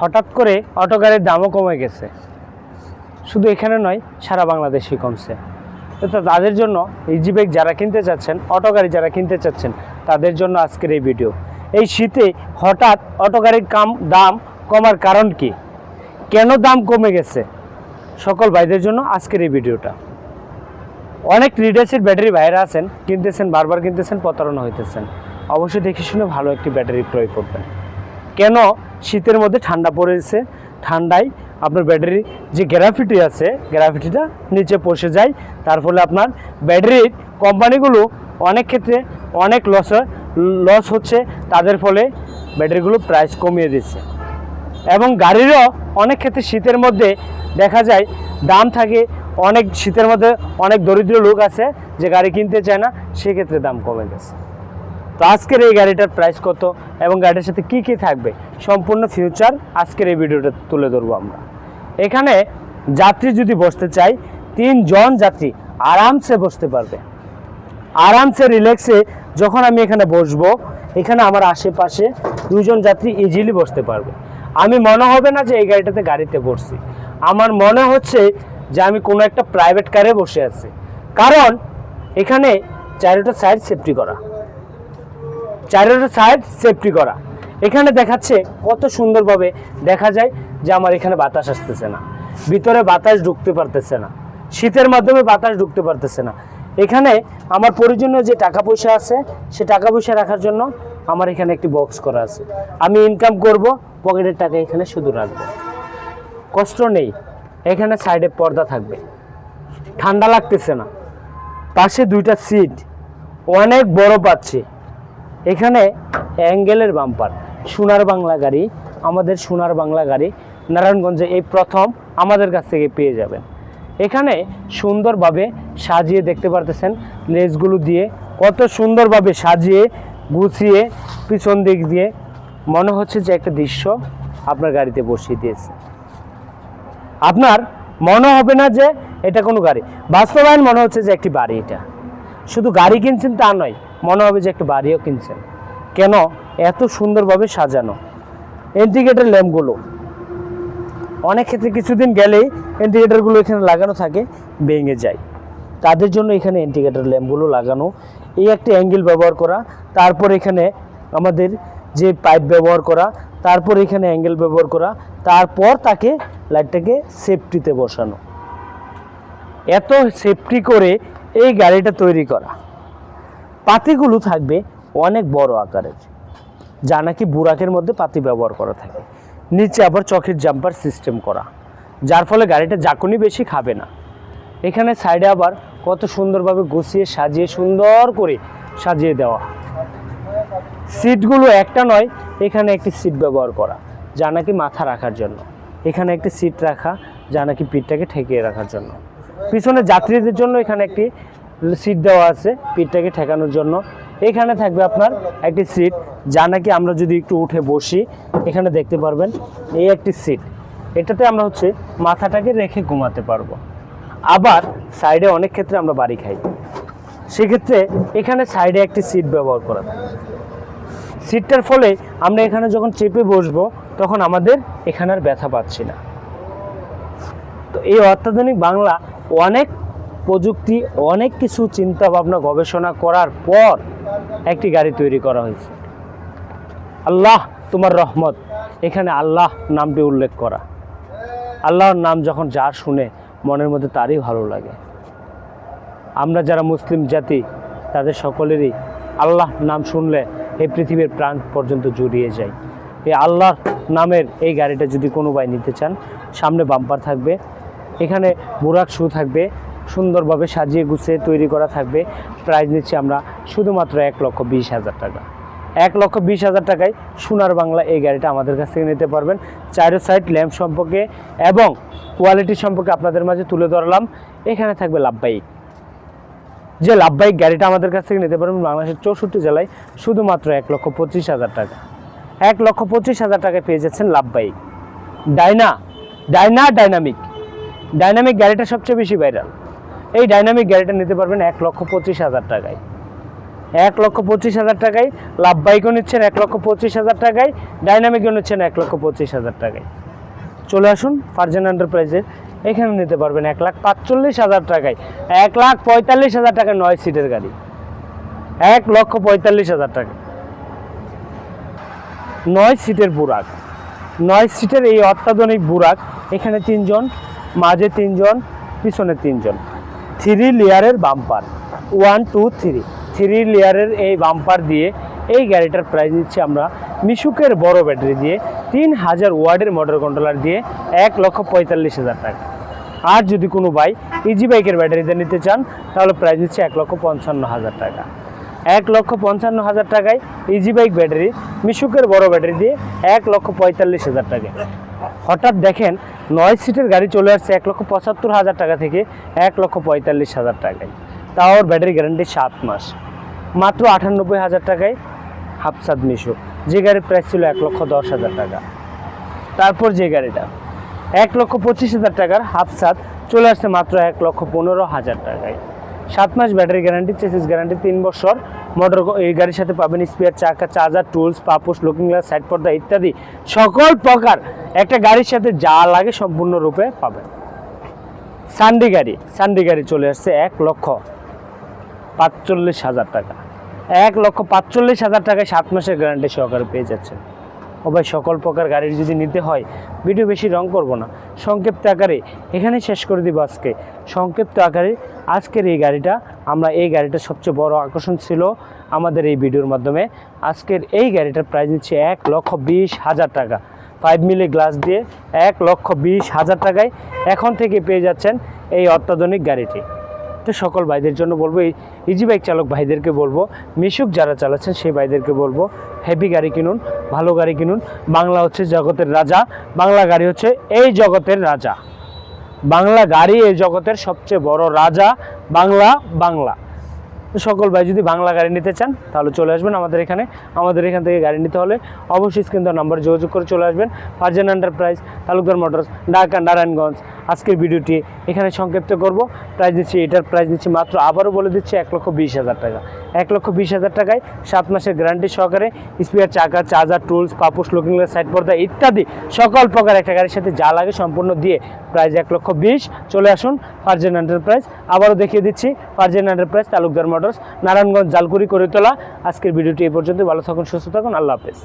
হঠাৎ করে অটো গাড়ির দামও কমে গেছে। শুধু এখানে নয়, সারা বাংলাদেশই কমছে। তো তাদের জন্য ইজি বাইক যারা কিনতে চাচ্ছেন, অটো গাড়ি যারা কিনতে চাচ্ছেন, তাদের জন্য আজকের এই ভিডিও এই শীতে হঠাৎ অটো গাড়ির কাম, দাম কমার কারণ কি? কেন দাম কমে গেছে? সকল ভাইদের জন্য আজকের এই ভিডিওটা অনেক রিডাসের ব্যাটারি ভাইরা আছেন, কিনতেছেন, বারবার কিনতেছেন, প্রতারণা হইতেছেন। অবশ্যই দেখে শুনে ভালো একটি ব্যাটারি ক্রয় করবেন। কেন শীতের মধ্যে ঠান্ডা পড়েছে ঠান্ডায় আপনার ব্যাটারির যে গ্রাফিটি আছে, গ্রাফিটিটা নিচে পড়ে যায়। তার ফলে আপনার ব্যাটারির কোম্পানিগুলো অনেক ক্ষেত্রে অনেক লস লস হচ্ছে। তাদের ফলে ব্যাটারিগুলো প্রাইস কমিয়ে দিচ্ছে। এবং গাড়িরও অনেক ক্ষেত্রে শীতের মধ্যে দেখা যায়, দাম থাকে। অনেক শীতের মধ্যে অনেক দরিদ্র লোক আছে, যে গাড়ি কিনতে চায় না, সেক্ষেত্রে দাম কমে গেছে। তো আজকের এই গাড়িটার প্রাইস কত এবং গাড়িটার সাথে কি কি থাকবে? সম্পূর্ণ ফিউচার আজকের এই ভিডিওটা তুলে ধরবো আমরা। এখানে যাত্রী যদি বসতে চাই তিনজন যাত্রী আরামসে বসতে পারবে। আরামসে রিল্যাক্সে যখন আমি এখানে বসবো, এখানে আমার আশেপাশে দুজন যাত্রী ইজিলি বসতে পারবে। আমি মনে হবে না যে এই গাড়িটাতে গাড়িতে বসছি। আমার মনে হচ্ছে যে আমি কোনো একটা প্রাইভেট কারে বসে আছি। কারণ এখানে চারোটা সাইড সেফটি করা। চারোটা সাইড সেফটি করা। এখানে দেখাচ্ছে কত সুন্দরভাবে দেখা যায় যে আমার এখানে বাতাস আসতেছে না। ভিতরে বাতাস ঢুকতে পারতেছে না। শীতের মাধ্যমে বাতাস ঢুকতে পারতেছে না। এখানে আমার প্রয়োজনীয় যে টাকা পয়সা আছে, সে টাকা পয়সা রাখার জন্য আমার এখানে একটি বক্স করা আছে। আমি ইনকাম করব পকেটের টাকা এখানে শুধু রাখব। কষ্ট নেই। এখানে সাইডে পর্দা থাকবে। ঠান্ডা লাগতেছে না। পাশে দুইটা সিট অনেক বড় পাচ্ছি এখানে অ্যাঙ্গেলের বাম্পার, সোনার বাংলা গাড়ি, আমাদের সোনার বাংলা গাড়ি নারায়ণগঞ্জে এই প্রথম আমাদের কাছ থেকে পেয়ে যাবেন। এখানে সুন্দরভাবে সাজিয়ে দেখতে পারতেছেন লেজগুলো দিয়ে, কত সুন্দরভাবে সাজিয়ে, গুছিয়ে, পিছন দিক দিয়ে। মনে হচ্ছে যে একটা দৃশ্য আপনার গাড়িতে বসিয়ে দিয়েছে। আপনার মনে হবে না যে এটা কোনো গাড়ি। বাস্তবায়ন মনে হচ্ছে যে একটি বাড়ি এটা। শুধু গাড়ি কিনছেন তা নয় মনে হবে যে একটা বাড়িও কিনছেন। কেন? এত সুন্দরভাবে সাজানো। ইন্ডিকেটার ল্যাম্পগুলো অনেক ক্ষেত্রে কিছুদিন গেলেই ইন্ডিকেটারগুলো এখানে লাগানো থাকে, ভেঙে যায়। তাদের জন্য এখানে ইন্ডিকেটার ল্যাম্পগুলো লাগানো। এই একটি অ্যাঙ্গেল ব্যবহার করা। তারপর এখানে আমাদের যে পাইপ ব্যবহার করা, তারপর এখানে অ্যাঙ্গেল ব্যবহার করা। তারপর তাকে লাইটটাকে সেফটিতে বসানো। এত সেফটি করে এই গাড়িটা তৈরি করা। পাতিগুলো থাকবে অনেক বড় আকারের, যা নাকি বুরাকের মধ্যে পাতি ব্যবহার করা থাকে। নিচে আবার চকের জাম্পার সিস্টেম করা, যার ফলে গাড়িটা জাকুনি বেশি খাবে না। এখানে সাইডে আবার কত সুন্দরভাবে গুছিয়ে সাজিয়ে সুন্দর করে সাজিয়ে দেওয়া। সিটগুলো একটা নয়, এখানে একটি সিট ব্যবহার করা, যা নাকি মাথা রাখার জন্য। এখানে একটি সিট রাখা, যা নাকি পিঠটাকে ঠেকিয়ে রাখার জন্য। পিছনে যাত্রীদের জন্য এখানে একটি সিট দেওয়া আছে, পিঠটাকে ঠেকানোর জন্য। এখানে থাকবে আপনার একটি সিট যা নাকি আমরা যদি একটু উঠে বসি, এখানে দেখতে পারবেন এই একটি সিট এটাতে আমরা হচ্ছে মাথাটাকে রেখে ঘুমাতে পারব। আবার সাইডে অনেক ক্ষেত্রে আমরা বাড়ি খাই। সেক্ষেত্রে এখানে সাইডে একটি সিট ব্যবহার করা। থাকে সিটটার ফলে আমরা এখানে যখন চেপে বসবো, তখন আমাদের এখানে আর ব্যথা পাচ্ছি না। তো এই অত্যাধুনিক বাংলা অনেক প্রযুক্তি, অনেক কিছু চিন্তা ভাবনা গবেষণা করার পর একটি গাড়ি তৈরি করা হয়েছে। আল্লাহ তোমার রহমত। এখানে আল্লাহ নামটি উল্লেখ করা। আল্লাহর নাম যখন যার শুনে মনের মধ্যে তারই ভালো লাগে। আমরা যারা মুসলিম জাতি, তাদের সকলেরই আল্লাহ নাম শুনলে এই পৃথিবীর প্রাণ পর্যন্ত জড়িয়ে যায়। এই আল্লাহ নামের এই গাড়িটা যদি কোনো ভাই নিতে চান, সামনে বাম্পার থাকবে। এখানে বুরাক শু থাকবে। সুন্দরভাবে সাজিয়ে গুছিয়ে তৈরি করা থাকবে। প্রাইস নিচ্ছি আমরা শুধুমাত্র এক লক্ষ বিশ হাজার টাকা। এক লক্ষ বিশ হাজার টাকায় সোনার বাংলা এই গাড়িটা আমাদের কাছ থেকে নিতে পারবেন। চারো সাইড ল্যাম্প সম্পর্কে এবং কোয়ালিটি সম্পর্কে আপনাদের মাঝে তুলে ধরলাম। এখানে থাকবে লাভবাহিক যে লাভবাহিক গাড়িটা আমাদের কাছ থেকে নিতে পারবেন বাংলাদেশের চৌষট্টি জেলায় শুধুমাত্র এক লক্ষ পঁচিশ হাজার টাকা। এক লক্ষ পঁচিশ হাজার টাকায় পেয়ে যাচ্ছেন লাভবাহিক ডাইনা ডাইনা ডাইনামিক ডাইনামিক গাড়িটা সবচেয়ে বেশি ভাইরাল এই ডাইনামিক গাড়িটা নিতে পারবেন এক লক্ষ পঁচিশ হাজার টাকায়। এক লক্ষ পঁচিশ হাজার টাকায় লাভ বাইকও নিচ্ছেন এক লক্ষ পঁচিশ হাজার টাকায় ডাইনামিকও নিচ্ছেন এক লক্ষ পঁচিশ হাজার টাকায়। চলে আসুন ফার্জেন এন্টারপ্রাইজে এখানে নিতে পারবেন এক লাখ পাঁচচল্লিশ হাজার টাকায়। এক লাখ পঁয়তাল্লিশ হাজার টাকা নয় সিটের গাড়ি। এক লক্ষ পঁয়তাল্লিশ হাজার টাকা। নয় সিটের বুরাক। নয় সিটের এই অত্যাধুনিক বুরাক, এখানে তিনজন, মাঝে তিনজন, পিছনে তিনজন। থ্রি লেয়ারের bumper one two three three লেয়ারের এই বাম্পার দিয়ে এই গাড়িটার প্রাইস দিচ্ছি আমরা মিশুকের বড় ব্যাটারি দিয়ে তিন হাজার ওয়ার্ডের মোটর কন্ট্রোলার দিয়ে এক লক্ষ পঁয়তাল্লিশ হাজার টাকা। আর যদি কোনো বাইক ইজি বাইকের ব্যাটারিতে নিতে চান, তাহলে প্রাইস দিচ্ছে এক লক্ষ পঞ্চান্ন হাজার টাকা। এক লক্ষ পঞ্চান্ন হাজার টাকায় ইজি বাইক ব্যাটারি মিশুকের বড় ব্যাটারি দিয়ে এক লক্ষ পঁয়তাল্লিশ হাজার টাকা হঠাৎ দেখেন নয় সিটের গাড়ি চলে আসছে এক লক্ষ পঁচাত্তর হাজার টাকা থেকে এক লক্ষ পঁয়তাল্লিশ হাজার টাকায়। তাও ব্যাটারি গ্যারান্টি সাত মাস। মাত্র আটানব্বই হাজার টাকায় হাফসাদ মিশু। যে গাড়ির প্রাইস ছিল এক লক্ষ দশ হাজার টাকা। তারপর যে গাড়িটা, এক লক্ষ পঁচিশ হাজার টাকার হাফসাদ চলে আসছে মাত্র এক লক্ষ পনেরো হাজার টাকায়। সাত মাস ব্যাটারি গ্যারান্টি চেসিস গ্যারান্টি তিন বছর। মোটর এই গাড়ির সাথে পাবেন স্পিয়ার চাকা চার্জার টুলস পাপুস লুকিং গ্লাস সাইড পর্দা ইত্যাদি। সকল প্রকার একটা গাড়ির সাথে যা লাগে সম্পূর্ণরূপে পাবেন। সান্ডি গাড়ি সান্ডি গাড়ি চলে আসছে এক লক্ষ পাঁচচল্লিশ হাজার টাকা। এক লক্ষ পাঁচচল্লিশ হাজার টাকায় সাত মাসের গ্যারান্টি সহকারে পেয়ে যাচ্ছেন। ও ভাই, সকল প্রকার গাড়ির যদি নিতে হয় ভিডিও বেশি রং করব না। সংক্ষিপ্ত আকারে এখানে শেষ করে দিব আজকে। সংক্ষিপ্ত আকারে আজকের এই গাড়িটা আমরা এই গাড়িটা সবচেয়ে বড় আকর্ষণ ছিল আমাদের এই ভিডিওর মাধ্যমে। আজকের এই গাড়িটার প্রাইস দিচ্ছে এক লক্ষ বিশ হাজার টাকা। ফাইভ মিলি গ্লাস দিয়ে এক লক্ষ বিশ হাজার টাকায় এখন থেকে পেয়ে যাচ্ছেন এই অত্যাধুনিক গাড়িটি। তো সকল ভাইদের জন্য বলব ইজি বাইক চালক ভাইদেরকে বলব, মিশুক যারা চালাচ্ছেন সেই ভাইদেরকে বলব হেভি গাড়ি কিনুন, ভালো গাড়ি কিনুন। বাংলা হচ্ছে জগতের রাজা, বাংলা গাড়ি হচ্ছে এই জগতের রাজা। বাংলা গাড়ি এই জগতের সবচেয়ে বড় রাজা, বাংলা বাংলা। সকল ভাই যদি বাংলা গাড়ি নিতে চান, তাহলে চলে আসবেন আমাদের এখানে। আমাদের এখান থেকে গাড়ি নিতে হলে অবশ্যই স্ক্রিন নাম্বার যোগাযোগ করে চলে আসবেন। Farzan enterprise Talukdar motors, Dhaka, Narayanganj. আজকের ভিডিওটি এখানে সংক্ষিপ্ত করব। প্রাইস দিচ্ছি, এটার প্রাইস দিচ্ছি মাত্র আবারও বলে দিচ্ছি এক লক্ষ বিশ হাজার টাকা। এক লক্ষ বিশ হাজার টাকায় সাত মাসের গ্যারান্টি সহকারে স্পিয়ার চাকা চার্জার টুলস পাপুস লুকিং গ্লাস সাইড পর্দা ইত্যাদি সকল প্রকার একটা গাড়ির সাথে যা লাগে সম্পূর্ণ দিয়ে প্রাইস এক লক্ষ বিশ। চলে আসুন ফার্জেন এন্টারপ্রাইজ আবারও দেখিয়ে দিচ্ছি ফার্জেন এন্টারপ্রাইজ তালুকদার মোটরস, নারায়ণগঞ্জ, জালকুড়ি করে তোলা আজকের ভিডিওটি এই পর্যন্ত ভালো থাকুন, সুস্থ থাকুন। আল্লাহ হাফেজ।